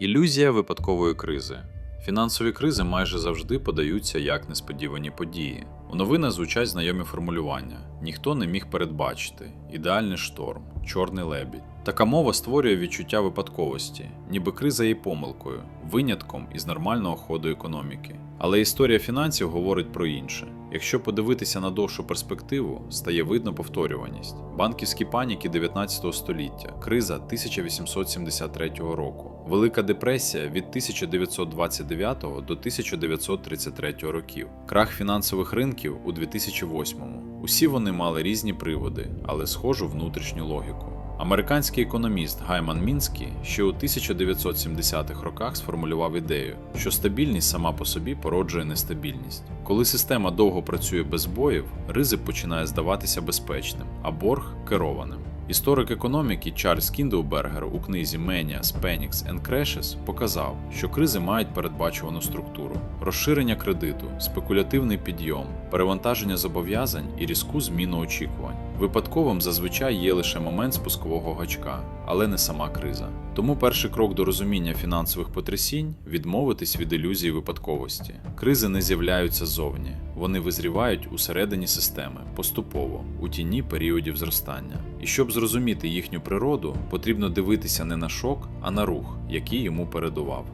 Ілюзія випадкової кризи. Фінансові кризи майже завжди подаються як несподівані події. У новинах звучать знайомі формулювання: ніхто не міг передбачити, ідеальний шторм, чорний лебідь. Така мова створює відчуття випадковості, ніби криза є помилкою, винятком із нормального ходу економіки. Але історія фінансів говорить про інше. Якщо подивитися на довшу перспективу, стає видно повторюваність. Банківські паніки 19 століття, криза 1873 року, Велика депресія від 1929 до 1933 років, крах фінансових ринків у 2008. Усі вони мали різні приводи, але схожу внутрішню логіку. Американський економіст Гайман Мінський ще у 1970-х роках сформулював ідею, що стабільність сама по собі породжує нестабільність. Коли система довго працює без боїв, ризик починає здаватися безпечним, а борг керованим. Історик економіки Чарльз Кіндеубергер у книзі Manias, Panics and Crashes показав, що кризи мають передбачувану структуру: розширення кредиту, спекулятивний підйом, перевантаження зобов'язань і різку зміну очікувань. Випадковим зазвичай є лише момент спускового гачка, але не сама криза. Тому перший крок до розуміння фінансових потрясінь відмовитись від ілюзії випадковості. Кризи не з'являються ззовні, вони визрівають усередині системи поступово, у тіні періодів зростання. І щоб зрозуміти їхню природу, потрібно дивитися не на шок, а на рух, який йому передував.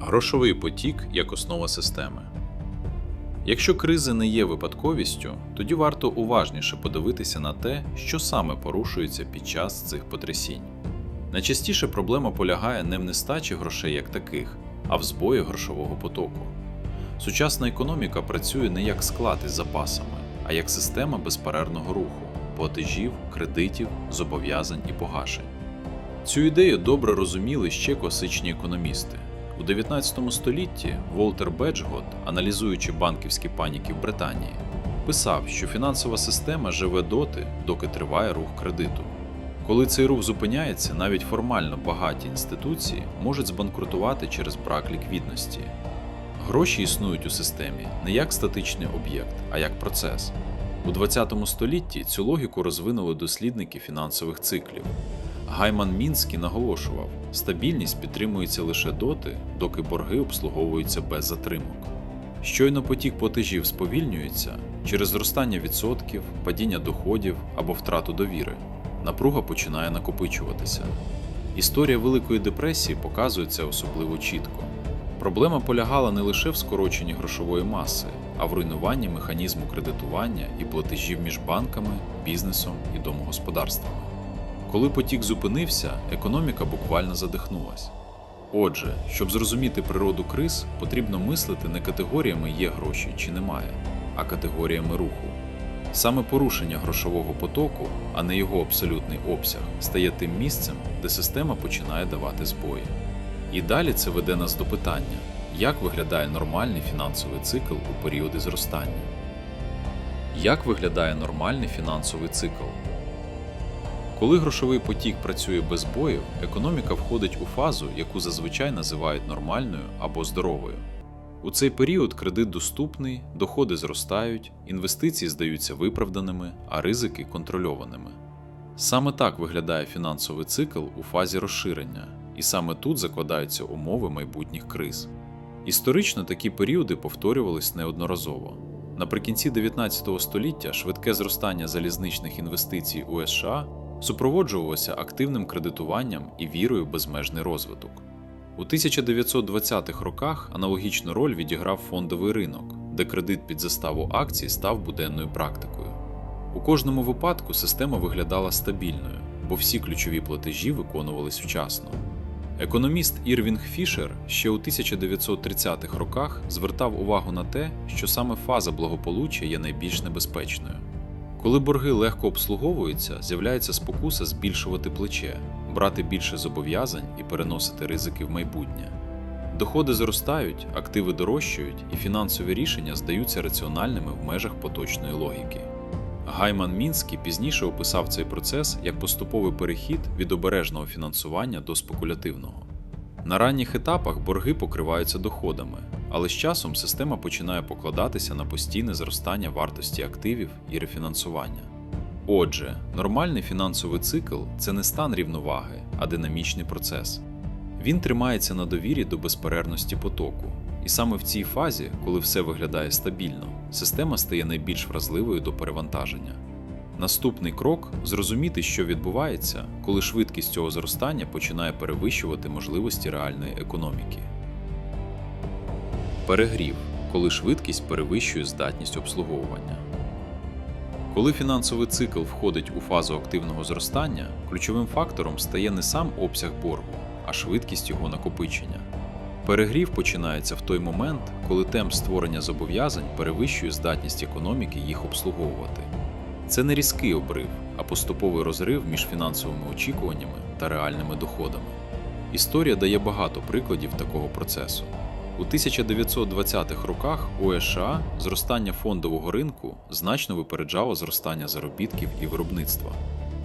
Грошовий потік як основа системи. Якщо кризи не є випадковістю, тоді варто уважніше подивитися на те, що саме порушується під час цих потрясінь. Найчастіше проблема полягає не в нестачі грошей як таких, а в збої грошового потоку. Сучасна економіка працює не як склад із запасами, а як система безперервного руху, платежів, кредитів, зобов'язань і погашень. Цю ідею добре розуміли ще класичні економісти. У 19 столітті Волтер Беджгот, аналізуючи банківські паніки в Британії, писав, що фінансова система живе доти, доки триває рух кредиту. Коли цей рух зупиняється, навіть формально багаті інституції можуть збанкрутувати через брак ліквідності. Гроші існують у системі не як статичний об'єкт, а як процес. У 20 столітті цю логіку розвинули дослідники фінансових циклів. Гайман Мінський наголошував, стабільність підтримується лише доти, доки борги обслуговуються без затримок. Щойно потік платежів сповільнюється через зростання відсотків, падіння доходів або втрату довіри, напруга починає накопичуватися. Історія Великої депресії показує це особливо чітко. Проблема полягала не лише в скороченні грошової маси, а в руйнуванні механізму кредитування і платежів між банками, бізнесом і домогосподарствами. Коли потік зупинився, економіка буквально задихнулась. Отже, щоб зрозуміти природу криз, потрібно мислити не категоріями є гроші чи немає, а категоріями руху. Саме порушення грошового потоку, а не його абсолютний обсяг, стає тим місцем, де система починає давати збої. І далі це веде нас до питання, як виглядає нормальний фінансовий цикл у періоди зростання. Як виглядає нормальний фінансовий цикл? Коли грошовий потік працює без боїв, економіка входить у фазу, яку зазвичай називають нормальною або здоровою. У цей період кредит доступний, доходи зростають, інвестиції здаються виправданими, а ризики контрольованими. Саме так виглядає фінансовий цикл у фазі розширення, і саме тут закладаються умови майбутніх криз. Історично такі періоди повторювались неодноразово. Наприкінці 19 століття швидке зростання залізничних інвестицій у США супроводжувалося активним кредитуванням і вірою в безмежний розвиток. У 1920-х роках аналогічну роль відіграв фондовий ринок, де кредит під заставу акцій став буденною практикою. У кожному випадку система виглядала стабільною, бо всі ключові платежі виконувались вчасно. Економіст Ірвінг Фішер ще у 1930-х роках звертав увагу на те, що саме фаза благополуччя є найбільш небезпечною. Коли борги легко обслуговуються, з'являється спокуса збільшувати плече, брати більше зобов'язань і переносити ризики в майбутнє. Доходи зростають, активи дорожчають, і фінансові рішення здаються раціональними в межах поточної логіки. Гайман Мінський пізніше описав цей процес як поступовий перехід від обережного фінансування до спекулятивного. На ранніх етапах борги покриваються доходами, але з часом система починає покладатися на постійне зростання вартості активів і рефінансування. Отже, нормальний фінансовий цикл це не стан рівноваги, а динамічний процес. Він тримається на довірі до безперервності потоку. І саме в цій фазі, коли все виглядає стабільно, система стає найбільш вразливою до перевантаження. Наступний крок зрозуміти, що відбувається, коли швидкість цього зростання починає перевищувати можливості реальної економіки. Перегрів, коли швидкість перевищує здатність обслуговування. Коли фінансовий цикл входить у фазу активного зростання, ключовим фактором стає не сам обсяг боргу, а швидкість його накопичення. Перегрів починається в той момент, коли темп створення зобов'язань перевищує здатність економіки їх обслуговувати. Це не різкий обрив, а поступовий розрив між фінансовими очікуваннями та реальними доходами. Історія дає багато прикладів такого процесу. У 1920-х роках у США зростання фондового ринку значно випереджало зростання заробітків і виробництва.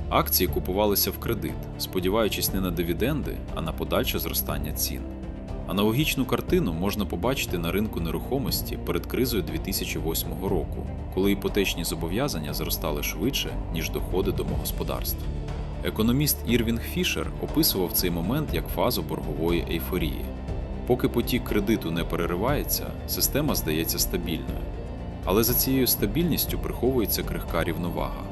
Акції купувалися в кредит, сподіваючись не на дивіденди, а на подальше зростання цін. Аналогічну картину можна побачити на ринку нерухомості перед кризою 2008 року, коли іпотечні зобов'язання зростали швидше, ніж доходи домогосподарств. Економіст Ірвінг Фішер описував цей момент як фазу боргової ейфорії. Поки потік кредиту не переривається, система здається стабільною. Але за цією стабільністю приховується крихка рівновага.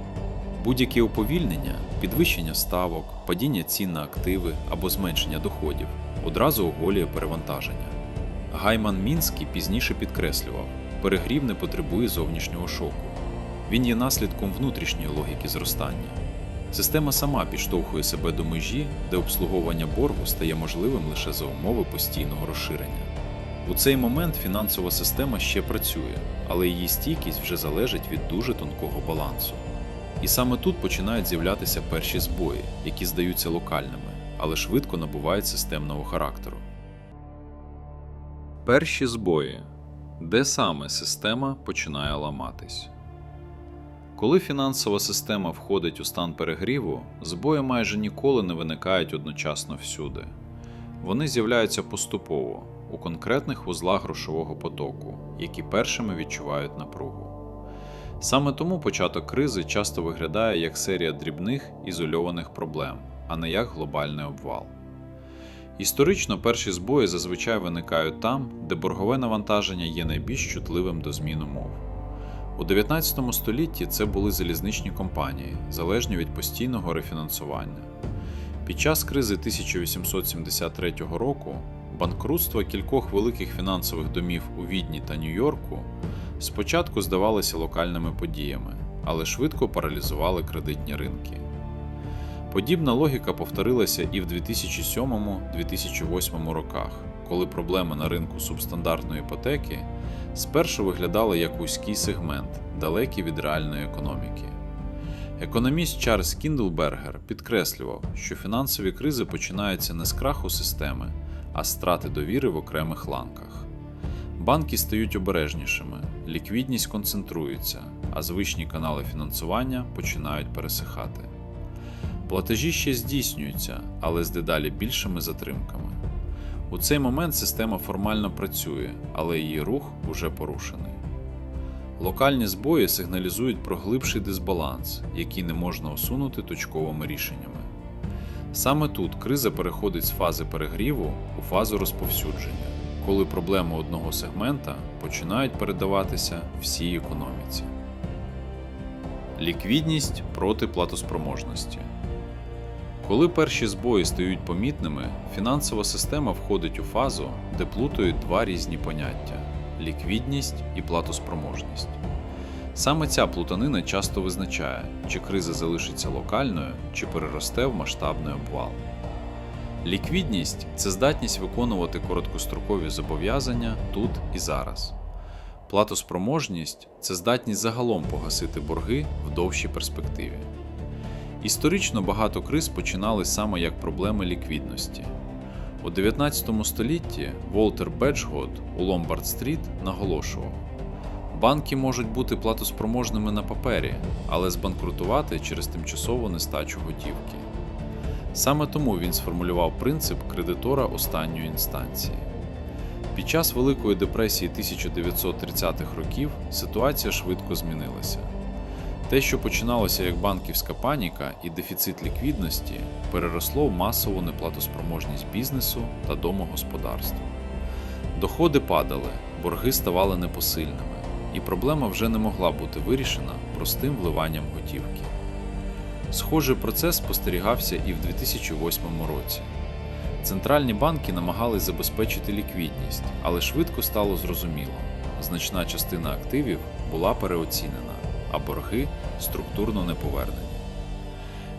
Будь-які уповільнення, підвищення ставок, падіння цін на активи або зменшення доходів одразу оголює перевантаження. Гайман Мінський пізніше підкреслював, перегрів не потребує зовнішнього шоку. Він є наслідком внутрішньої логіки зростання. Система сама підштовхує себе до межі, де обслуговування боргу стає можливим лише за умови постійного розширення. У цей момент фінансова система ще працює, але її стійкість вже залежить від дуже тонкого балансу. І саме тут починають з'являтися перші збої, які здаються локальними, але швидко набувають системного характеру. Перші збої. Де саме система починає ламатись? Коли фінансова система входить у стан перегріву, збої майже ніколи не виникають одночасно всюди. Вони з'являються поступово у конкретних вузлах грошового потоку, які першими відчувають напругу. Саме тому початок кризи часто виглядає як серія дрібних ізольованих проблем, а не як глобальний обвал. Історично перші збої зазвичай виникають там, де боргове навантаження є найбільш чутливим до змін умов. У 19 столітті це були залізничні компанії, залежні від постійного рефінансування. Під час кризи 1873 року банкрутство кількох великих фінансових домів у Відні та Нью-Йорку спочатку здавалися локальними подіями, але швидко паралізували кредитні ринки. Подібна логіка повторилася і в 2007-2008 роках, коли проблеми на ринку субстандартної іпотеки спершу виглядали як вузький сегмент, далекий від реальної економіки. Економіст Чарльз Кіндлбергер підкреслював, що фінансові кризи починаються не з краху системи, а з страти довіри в окремих ланках. Банки стають обережнішими, ліквідність концентрується, а звичні канали фінансування починають пересихати. Платежі ще здійснюються, але з дедалі більшими затримками. У цей момент система формально працює, але її рух уже порушений. Локальні збої сигналізують про глибший дисбаланс, який не можна усунути точковими рішеннями. Саме тут криза переходить з фази перегріву у фазу розповсюдження, коли проблеми одного сегмента починають передаватися всій економіці. Ліквідність проти платоспроможності. Коли перші збої стають помітними, фінансова система входить у фазу, де плутають два різні поняття ліквідність і платоспроможність. Саме ця плутанина часто визначає, чи криза залишиться локальною, чи переросте в масштабний обвал. Ліквідність це здатність виконувати короткострокові зобов'язання тут і зараз. Платоспроможність це здатність загалом погасити борги в довшій перспективі. Історично багато криз починали саме як проблеми ліквідності. У 19 столітті Волтер Беджгот у Ломбард-стріт наголошував: банки можуть бути платоспроможними на папері, але збанкрутувати через тимчасову нестачу готівки. Саме тому він сформулював принцип кредитора останньої інстанції. Під час Великої депресії 1930-х років ситуація швидко змінилася. Те, що починалося як банківська паніка і дефіцит ліквідності, переросло в масову неплатоспроможність бізнесу та домогосподарств. Доходи падали, борги ставали непосильними, і проблема вже не могла бути вирішена простим вливанням готівки. Схожий процес спостерігався і в 2008 році. Центральні банки намагались забезпечити ліквідність, але швидко стало зрозуміло, значна частина активів була переоцінена, а борги структурно не повернені.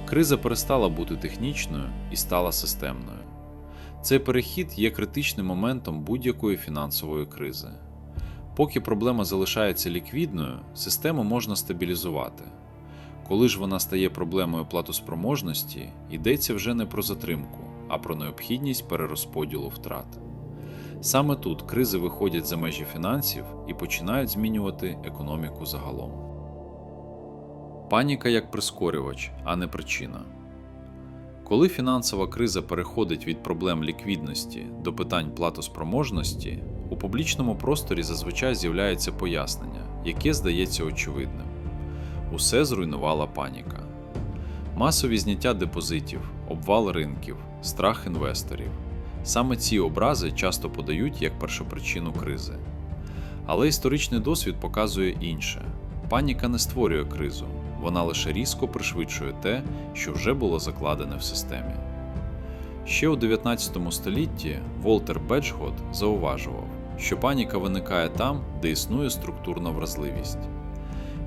Криза перестала бути технічною і стала системною. Цей перехід є критичним моментом будь-якої фінансової кризи. Поки проблема залишається ліквідною, систему можна стабілізувати. Коли ж вона стає проблемою платоспроможності, йдеться вже не про затримку, а про необхідність перерозподілу втрат. Саме тут кризи виходять за межі фінансів і починають змінювати економіку загалом. Паніка як прискорювач, а не причина. Коли фінансова криза переходить від проблем ліквідності до питань платоспроможності, у публічному просторі зазвичай з'являється пояснення, яке здається очевидним. Усе зруйнувала паніка. Масові зняття депозитів, обвал ринків, страх інвесторів. Саме ці образи часто подають як першопричину кризи. Але історичний досвід показує інше: паніка не створює кризу, вона лише різко пришвидшує те, що вже було закладене в системі. Ще у 19 столітті Волтер Беджгот зауважував, що паніка виникає там, де існує структурна вразливість.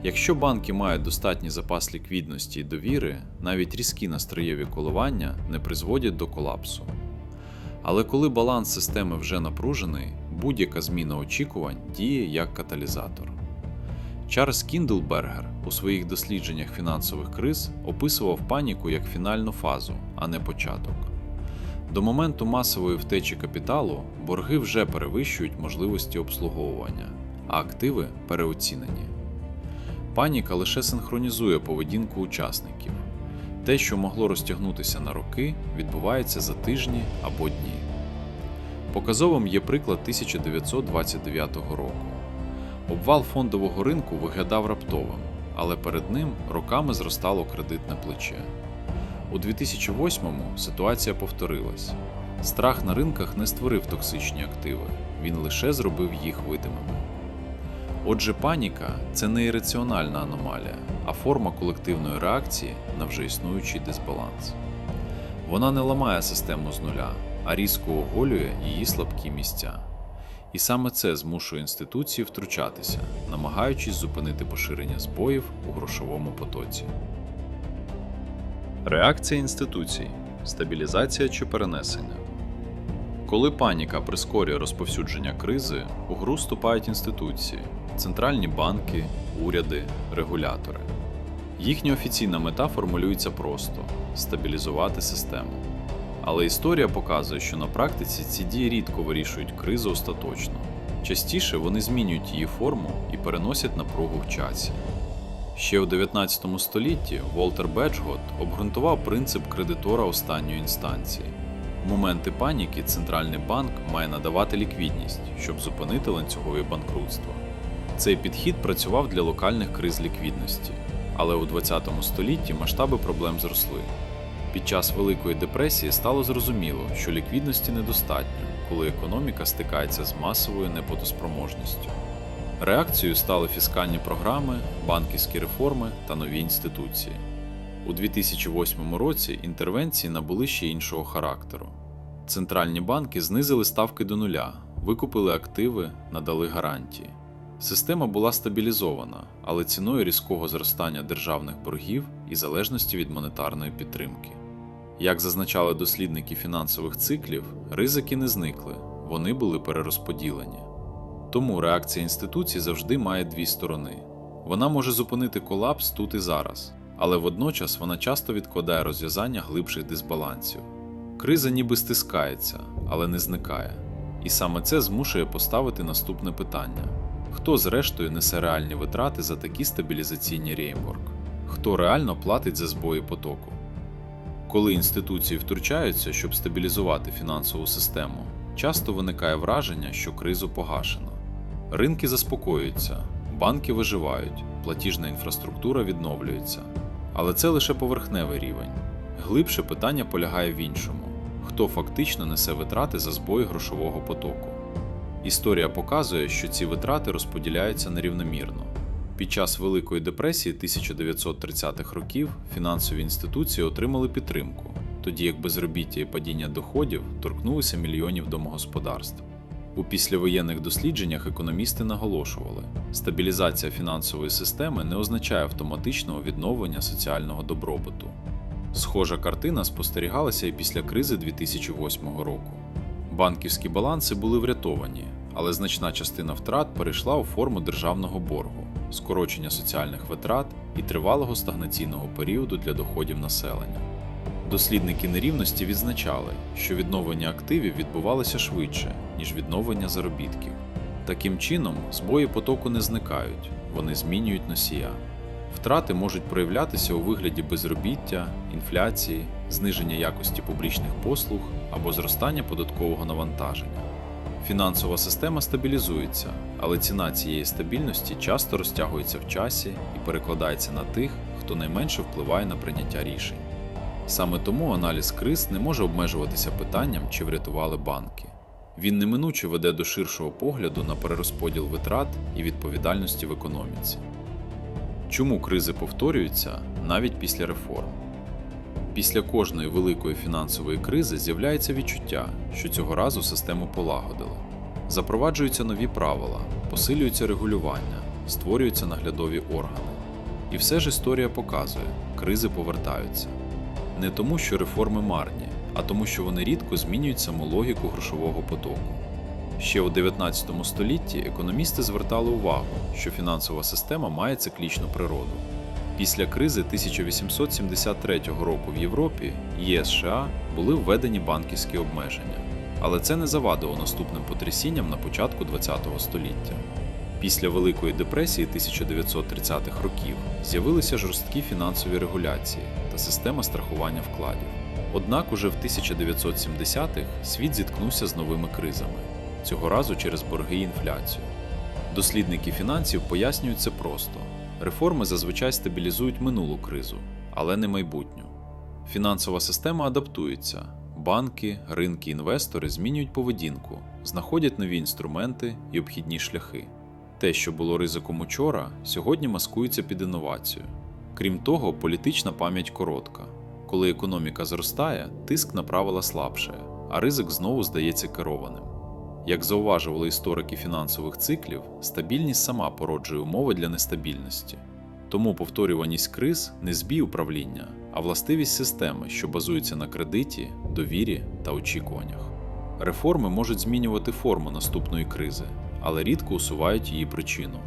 Якщо банки мають достатній запас ліквідності і довіри, навіть різкі настроєві коливання не призводять до колапсу. Але коли баланс системи вже напружений, будь-яка зміна очікувань діє як каталізатор. Чарльз Кіндлбергер у своїх дослідженнях фінансових криз описував паніку як фінальну фазу, а не початок. До моменту масової втечі капіталу борги вже перевищують можливості обслуговування, а активи переоцінені. Паніка лише синхронізує поведінку учасників. Те, що могло розтягнутися на роки, відбувається за тижні або дні. Показовим є приклад 1929 року. Обвал фондового ринку виглядав раптовим, але перед ним роками зростало кредитне плече. У 2008-му ситуація повторилась. Страх на ринках не створив токсичні активи, він лише зробив їх видимими. Отже, паніка це не ірраціональна аномалія, а форма колективної реакції на вже існуючий дисбаланс. Вона не ламає систему з нуля, а різко оголює її слабкі місця. І саме це змушує інституції втручатися, намагаючись зупинити поширення збоїв у грошовому потоці. Реакція інституцій стабілізація чи перенесення. Коли паніка прискорює розповсюдження кризи, у гру вступають інституції, центральні банки, уряди, регулятори. Їхня офіційна мета формулюється просто стабілізувати систему. Але історія показує, що на практиці ці дії рідко вирішують кризу остаточно. Частіше вони змінюють її форму і переносять напругу в часі. Ще у 19 столітті Волтер Беджгот обґрунтував принцип кредитора останньої інстанції. В моменти паніки центральний банк має надавати ліквідність, щоб зупинити ланцюгові банкрутства. Цей підхід працював для локальних криз ліквідності, але у 20 столітті масштаби проблем зросли. Під час Великої депресії стало зрозуміло, що ліквідності недостатньо, коли економіка стикається з масовою неплатоспроможністю. Реакцією стали фіскальні програми, банківські реформи та нові інституції. У 2008 році інтервенції набули ще іншого характеру. Центральні банки знизили ставки до нуля, викупили активи, надали гарантії. Система була стабілізована, але ціною різкого зростання державних боргів і залежності від монетарної підтримки. Як зазначали дослідники фінансових циклів, ризики не зникли, вони були перерозподілені. Тому реакція інституцій завжди має дві сторони. Вона може зупинити колапс тут і зараз, але водночас вона часто відкладає розв'язання глибших дисбалансів. Криза ніби стискається, але не зникає. І саме це змушує поставити наступне питання: хто зрештою несе реальні витрати за такі стабілізаційні реймворк? Хто реально платить за збої потоку? Коли інституції втручаються, щоб стабілізувати фінансову систему, часто виникає враження, що кризу погашено. Ринки заспокоюються, банки виживають, платіжна інфраструктура відновлюється. Але це лише поверхневий рівень. Глибше питання полягає в іншому: хто фактично несе витрати за збої грошового потоку. Історія показує, що ці витрати розподіляються нерівномірно. Під час Великої депресії 1930-х років фінансові інституції отримали підтримку, тоді як безробіття і падіння доходів торкнулися мільйонів домогосподарств. У післявоєнних дослідженнях економісти наголошували, стабілізація фінансової системи не означає автоматичного відновлення соціального добробуту. Схожа картина спостерігалася і після кризи 2008 року. Банківські баланси були врятовані, але значна частина втрат перейшла у форму державного боргу, скорочення соціальних витрат і тривалого стагнаційного періоду для доходів населення. Дослідники нерівності відзначали, що відновлення активів відбувалося швидше, ніж відновлення заробітків. Таким чином, збої потоку не зникають, вони змінюють носія. Втрати можуть проявлятися у вигляді безробіття, інфляції, зниження якості публічних послуг або зростання податкового навантаження. Фінансова система стабілізується, але ціна цієї стабільності часто розтягується в часі і перекладається на тих, хто найменше впливає на прийняття рішень. Саме тому аналіз криз не може обмежуватися питанням, чи врятували банки. Він неминуче веде до ширшого погляду на перерозподіл витрат і відповідальності в економіці. Чому кризи повторюються навіть після реформ? Після кожної великої фінансової кризи з'являється відчуття, що цього разу систему полагодили. Запроваджуються нові правила, посилюється регулювання, створюються наглядові органи. І все ж історія показує, кризи повертаються. Не тому, що реформи марні, а тому, що вони рідко змінюють саму логіку грошового потоку. Ще у 19 столітті економісти звертали увагу, що фінансова система має циклічну природу. Після кризи 1873 року в Європі і США були введені банківські обмеження, але це не завадило наступним потрясінням на початку ХХ століття. Після Великої депресії 1930-х років з'явилися жорсткі фінансові регуляції та система страхування вкладів. Однак уже в 1970-х світ зіткнувся з новими кризами, цього разу через борги і інфляцію. Дослідники фінансів пояснюють це просто: реформи зазвичай стабілізують минулу кризу, але не майбутню. Фінансова система адаптується, банки, ринки, інвестори змінюють поведінку, знаходять нові інструменти і обхідні шляхи. Те, що було ризиком учора, сьогодні маскується під інновацію. Крім того, політична пам'ять коротка. Коли економіка зростає, тиск на правила слабшає, а ризик знову здається керованим. Як зауважували історики фінансових циклів, стабільність сама породжує умови для нестабільності. Тому повторюваність криз не збій управління, а властивість системи, що базується на кредиті, довірі та очікуваннях. Реформи можуть змінювати форму наступної кризи, але рідко усувають її причину.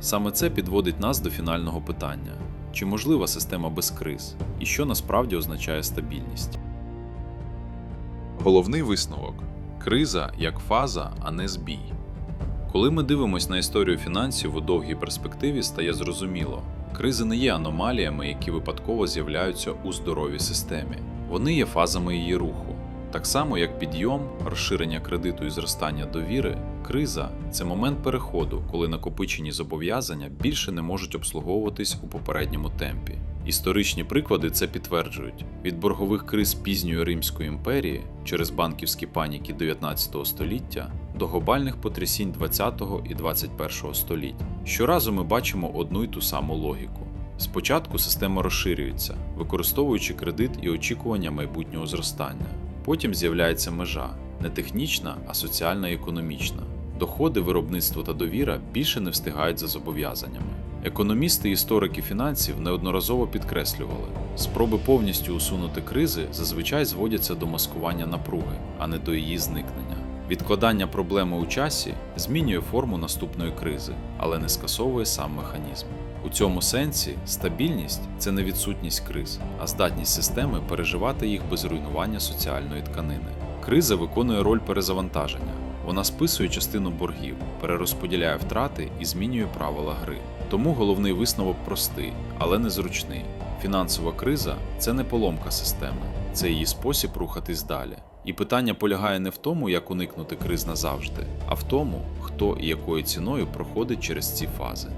Саме це підводить нас до фінального питання: чи можлива система без криз, і що насправді означає стабільність? Головний висновок криза як фаза, а не збій. Коли ми дивимося на історію фінансів у довгій перспективі, стає зрозуміло, кризи не є аномаліями, які випадково з'являються у здоровій системі. Вони є фазами її руху. Так само, як підйом, розширення кредиту і зростання довіри, криза це момент переходу, коли накопичені зобов'язання більше не можуть обслуговуватись у попередньому темпі. Історичні приклади це підтверджують: від боргових криз пізньої Римської імперії через банківські паніки 19 століття до глобальних потрясінь 20 і 21 століть. Щоразу ми бачимо одну й ту саму логіку. Спочатку система розширюється, використовуючи кредит і очікування майбутнього зростання. Потім з'являється межа не технічна, а соціальна і економічна. Доходи, виробництво та довіра більше не встигають за зобов'язаннями. Економісти і історики фінансів неодноразово підкреслювали, спроби повністю усунути кризи зазвичай зводяться до маскування напруги, а не до її зникнення. Відкладання проблеми у часі змінює форму наступної кризи, але не скасовує сам механізм. У цьому сенсі стабільність це не відсутність криз, а здатність системи переживати їх без руйнування соціальної тканини. Криза виконує роль перезавантаження. Вона списує частину боргів, перерозподіляє втрати і змінює правила гри. Тому головний висновок простий, але незручний. Фінансова криза це не поломка системи, це її спосіб рухатись далі. І питання полягає не в тому, як уникнути криз назавжди, а в тому, хто і якою ціною проходить через ці фази.